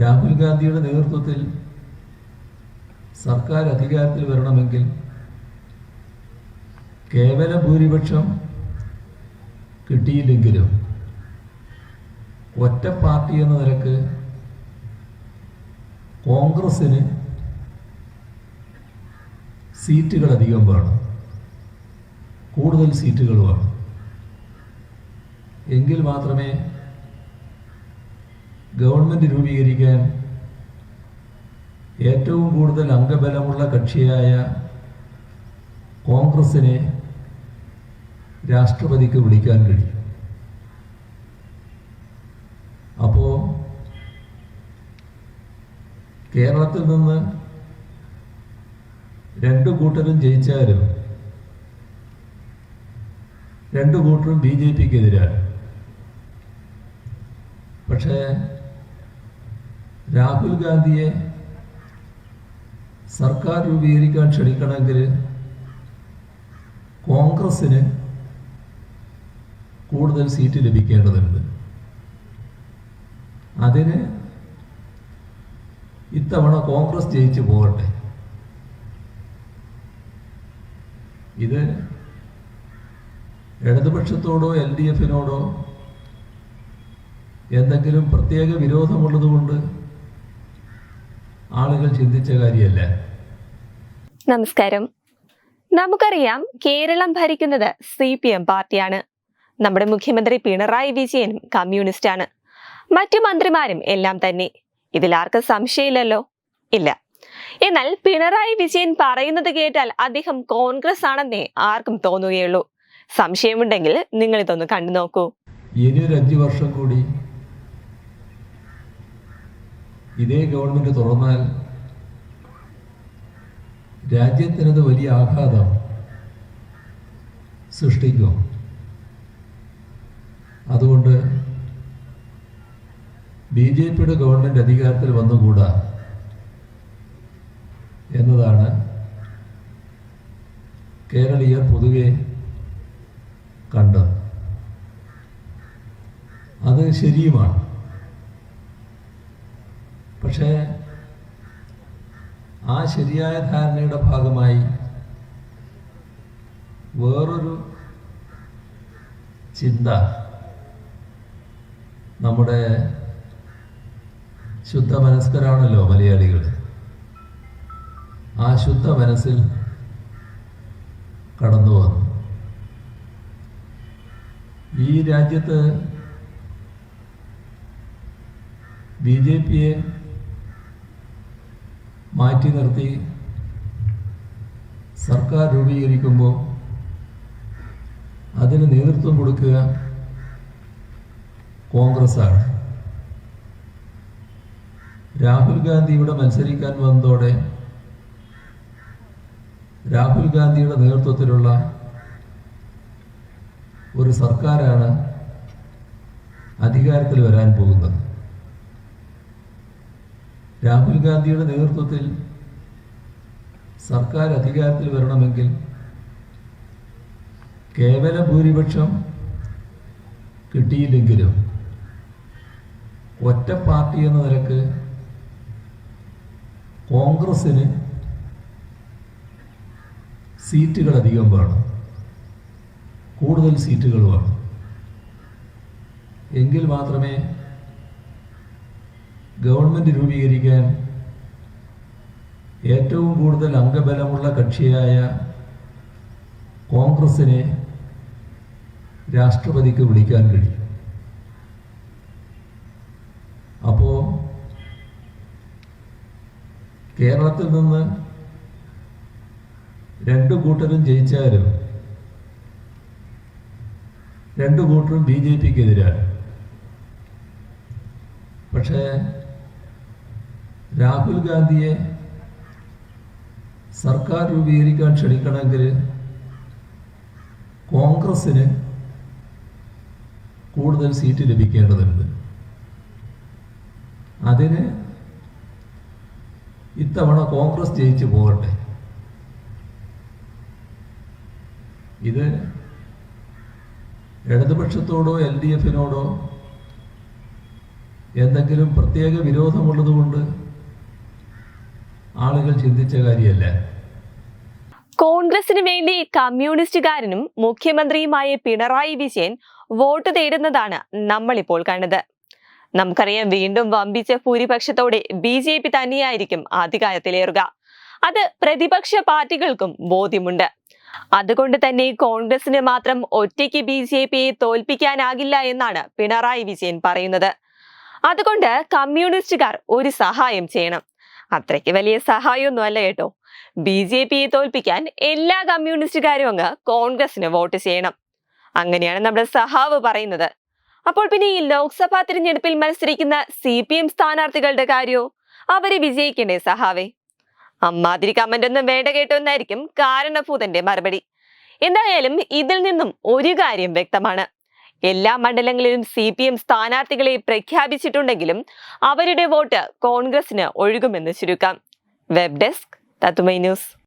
രാഹുൽ ഗാന്ധിയുടെ നേതൃത്വത്തിൽ സർക്കാർ അധികാരത്തിൽ വരണമെങ്കിൽ കേവല ഭൂരിപക്ഷം കിട്ടിയില്ലെങ്കിലും ഒറ്റ പാർട്ടി എന്ന നിലയ്ക്ക് കോൺഗ്രസ്സിന് സീറ്റുകൾ അധികം വേണം. കൂടുതൽ സീറ്റുകൾ വേണം. എങ്കിൽ മാത്രമേ ഗവൺമെന്റ് രൂപീകരിക്കാൻ ഏറ്റവും കൂടുതൽ അംഗബലമുള്ള കക്ഷിയായ കോൺഗ്രസിനെ രാഷ്ട്രപതിക്ക് വിളിക്കാൻ കഴിയും. അപ്പോൾ കേരളത്തിൽ നിന്ന് രണ്ടു കൂട്ടരും ജയിച്ചാലും രണ്ടു കൂട്ടരും ബി ജെ പിക്ക് എതിരാണ് പക്ഷേ രാഹുൽ ഗാന്ധിയെ സർക്കാർ രൂപീകരിക്കാൻ ക്ഷണിക്കണമെങ്കിൽ കോൺഗ്രസ്സിന് കൂടുതൽ സീറ്റ് ലഭിക്കേണ്ടതുണ്ട്. അതിന് ഇത്തവണ കോൺഗ്രസ് ജയിച്ചു പോകട്ടെ. ഇത് ഇടതുപക്ഷത്തോടോ എൽ ഡി എഫിനോടോ എന്തെങ്കിലും പ്രത്യേക വിരോധമുള്ളതുകൊണ്ട് ആളുകൾ ചിന്തിച്ച കാര്യമല്ല. നമസ്കാരം. നമുക്കറിയാം കേരളം ഭരിക്കുന്നത് സി പി എം പാർട്ടിയാണ്. നമ്മുടെ മുഖ്യമന്ത്രി പിണറായി വിജയനും കമ്മ്യൂണിസ്റ്റാണ്. മറ്റു മന്ത്രിമാരും എല്ലാം തന്നെ. ഇതിൽ ആർക്കും സംശയമില്ലല്ലോ? ഇല്ല. എന്നാൽ പിണറായി വിജയൻ പറയുന്നത് കേട്ടാൽ അദ്ദേഹം കോൺഗ്രസ് ആണെന്നേ ആർക്കും തോന്നുകയുള്ളൂ. സംശയമുണ്ടെങ്കിൽ നിങ്ങൾ ഇതൊന്ന് കണ്ടു നോക്കൂ. ഇനിയൊരു അഞ്ച് വർഷം കൂടി ഇതേ ഗവൺമെന്റ് തുറന്നാൽ രാജ്യത്തിനത് വലിയ ആഘാതം സൃഷ്ടിക്കും. അതുകൊണ്ട് ബി ജെ പിയുടെ ഗവൺമെന്റ് അധികാരത്തിൽ വന്നുകൂടാ എന്നതാണ് കേരളീയർ പൊതുവെ കണ്ടത്. അത് ശരിയുമാണ്. പക്ഷേ ആ ശരിയായ ധാരണയുടെ ഭാഗമായി വേറൊരു ചിന്ത നമ്മുടെ ശുദ്ധ മനസ്കരാണല്ലോ മലയാളികൾ. ആ ശുദ്ധ മനസ്സിൽ കടന്നു വന്നു. ഈ രാജ്യത്ത് ബി ജെ പിയെ മാറ്റി നിർത്തി സർക്കാർ രൂപീകരിക്കുമ്പോൾ അതിന് നേതൃത്വം കൊടുക്കുക കോൺഗ്രസ്സാണ്. രാഹുൽ ഗാന്ധി ഇവിടെ മത്സരിക്കാൻ വന്നതോടെ രാഹുൽ ഗാന്ധിയുടെ നേതൃത്വത്തിലുള്ള ഒരു സർക്കാരാണ് അധികാരത്തിൽ വരാൻ പോകുന്നത്. രാഹുൽ ഗാന്ധിയുടെ നേതൃത്വത്തിൽ സർക്കാർ അധികാരത്തിൽ വരണമെങ്കിൽ കേവല ഭൂരിപക്ഷം കിട്ടിയില്ലെങ്കിലും ഒറ്റ പാർട്ടി എന്ന നിലയ്ക്ക് കോൺഗ്രസ്സിന് സീറ്റുകൾ അധികം വേണം. കൂടുതൽ സീറ്റുകൾ വേണം. എങ്കിൽ മാത്രമേ ഗവൺമെന്റ് രൂപീകരിക്കാൻ ഏറ്റവും കൂടുതൽ അംഗബലമുള്ള കക്ഷിയായ കോൺഗ്രസിനെ രാഷ്ട്രപതിക്ക് വിളിക്കാൻ കഴിയും. അപ്പോൾ കേരളത്തിൽ നിന്ന് രണ്ടു കൂട്ടരും ജയിച്ചാലും രണ്ടു കൂട്ടരും ബി ജെ പിക്ക് എതിരാണ് പക്ഷേ രാഹുൽ ഗാന്ധിയെ സർക്കാർ രൂപീകരിക്കാൻ ക്ഷണിക്കണമെങ്കിൽ കോൺഗ്രസ്സിന് കൂടുതൽ സീറ്റ് ലഭിക്കേണ്ടതുണ്ട്. അതിന് ഇത്തവണ കോൺഗ്രസ് ജയിച്ചു പോകട്ടെ. ഇത് ഇടതുപക്ഷത്തോടോ എൽ ഡി എഫിനോടോ എന്തെങ്കിലും പ്രത്യേക വിരോധമുള്ളത് കൊണ്ട് ആളുകൾ ചിന്തിച്ച കാര്യമല്ല. കോൺഗ്രസിന് വേണ്ടി കമ്മ്യൂണിസ്റ്റുകാരനും മുഖ്യമന്ത്രിയുമായ പിണറായി വിജയൻ വോട്ട് തേടുന്നതാണ് നമ്മളിപ്പോൾ കണ്ടത്. നമുക്കറിയാം വീണ്ടും വമ്പിച്ച ഭൂരിപക്ഷത്തോടെ ബി ജെ പി തന്നെയായിരിക്കും അധികാരത്തിലേറുക. അത് പ്രതിപക്ഷ പാർട്ടികൾക്കും ബോധ്യമുണ്ട്. അതുകൊണ്ട് തന്നെ കോൺഗ്രസിന് മാത്രം ഒറ്റയ്ക്ക് ബി ജെ പിയെ തോൽപ്പിക്കാനാകില്ല എന്നാണ് പിണറായി വിജയൻ പറയുന്നത്. അതുകൊണ്ട് കമ്മ്യൂണിസ്റ്റുകാർ ഒരു സഹായം ചെയ്യണം. അത്രയ്ക്ക് വലിയ സഹായമൊന്നും അല്ല കേട്ടോ. ബി ജെ പിയെ തോൽപ്പിക്കാൻ എല്ലാ കമ്മ്യൂണിസ്റ്റുകാരും അങ്ങ് കോൺഗ്രസിന് വോട്ട് ചെയ്യണം. അങ്ങനെയാണ് നമ്മുടെ സഹാവ് പറയുന്നത്. അപ്പോൾ പിന്നെ ഈ ലോക്സഭാ തിരഞ്ഞെടുപ്പിൽ മത്സരിക്കുന്ന സി പി എം സ്ഥാനാർത്ഥികളുടെ കാര്യമോ അവരെ വിജയിക്കണ്ടേ സഹാവേ? അമ്മാതിരി കമന്റ് ഒന്നും വേണ്ട കേട്ടോ എന്നായിരിക്കും കാരണഭൂതന്റെ മറുപടി. എന്തായാലും ഇതിൽ നിന്നും ഒരു കാര്യം വ്യക്തമാണ്. എല്ലാ മണ്ഡലങ്ങളിലും സി പി എം സ്ഥാനാർത്ഥികളെ പ്രഖ്യാപിച്ചിട്ടുണ്ടെങ്കിലും അവരുടെ വോട്ട് കോൺഗ്രസിന് ഒഴുകുമെന്ന് ചുരുക്കാം. വെബ് ഡെസ്ക് തത്തുമൈ ന്യൂസ്.